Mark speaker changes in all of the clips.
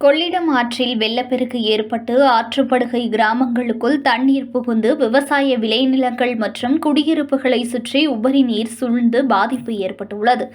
Speaker 1: கொள்ளிடம் ஆற்றில் வெள்ளப்பெருக்கு ஏற்பட்டு ஆற்றுப்படுகை கிராமங்களுக்குள் தண்ணீர் புகுந்து விவசாய விளைநிலங்கள் மற்றும் குடியிருப்புகளை சுற்றி உபரி நீர் சூழ்ந்து பாதிப்பு ஏற்பட்டுள்ளது.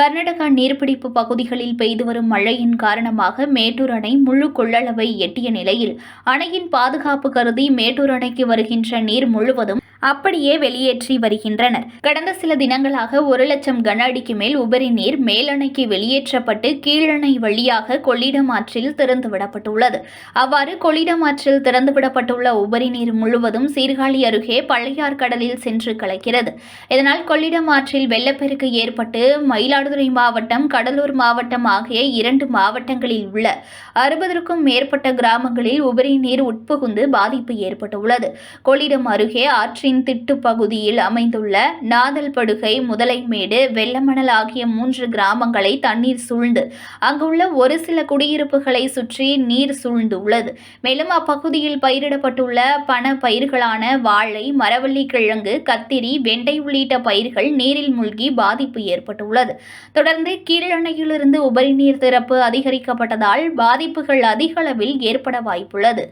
Speaker 1: கர்நாடகா நீர்பிடிப்பு பகுதிகளில் பெய்து வரும் மழையின் காரணமாக மேட்டூர் அணை முழு கொள்ளளவை எட்டிய நிலையில். அணையின் பாதுகாப்பு கருதி மேட்டூர் அணைக்கு வருகின்ற நீர் முழுவதும் அப்படியே வெளியேற்றி வருகின்றனர். கடந்த சில தினங்களாக ஒரு லட்சம் கன அடிக்கு மேல் உபரி நீர் மேலணைக்கு வெளியேற்றப்பட்டு கீழணை வழியாக கொள்ளிடம் ஆற்றில் திறந்துவிடப்பட்டுள்ளது. அவ்வாறு கொள்ளிடம் ஆற்றில் திறந்துவிடப்பட்டுள்ள உபரி நீர் முழுவதும் சீர்காழி அருகே பழையார் கடலில் சென்று கலக்கிறது. இதனால் கொள்ளிடம் ஆற்றில் வெள்ளப்பெருக்கு ஏற்பட்டு மயிலாடுதுறை மாவட்டம் கடலூர் மாவட்டம் ஆகிய இரண்டு மாவட்டங்களில் உள்ள அறுபதற்கும் மேற்பட்ட கிராமங்களில் உபரி நீர் உட்புகுந்து பாதிப்பு ஏற்பட்டுள்ளது. கொள்ளிடம் அருகே ஆற்றில் ஆற்றின் திட்டு பகுதியில் அமைந்துள்ள நாதல்படுகை முதலைமேடு வெள்ளமணல் ஆகிய மூன்று கிராமங்களை தண்ணீர் சூழ்ந்து அங்குள்ள ஒரு சில குடியிருப்புகளை சுற்றி நீர் சூழ்ந்துள்ளது. மேலும் அப்பகுதியில் பயிரிடப்பட்டுள்ள பண பயிர்களான வாழை மரவள்ளி கிழங்கு கத்திரி வெண்டை உள்ளிட்ட பயிர்கள் நீரில் மூழ்கி பாதிப்பு ஏற்பட்டுள்ளது. தொடர்ந்து கீழணையிலிருந்து உபரி நீர் திறப்பு அதிகரிக்கப்பட்டதால் பாதிப்புகள் அதிக அளவில் ஏற்பட வாய்ப்புள்ளது.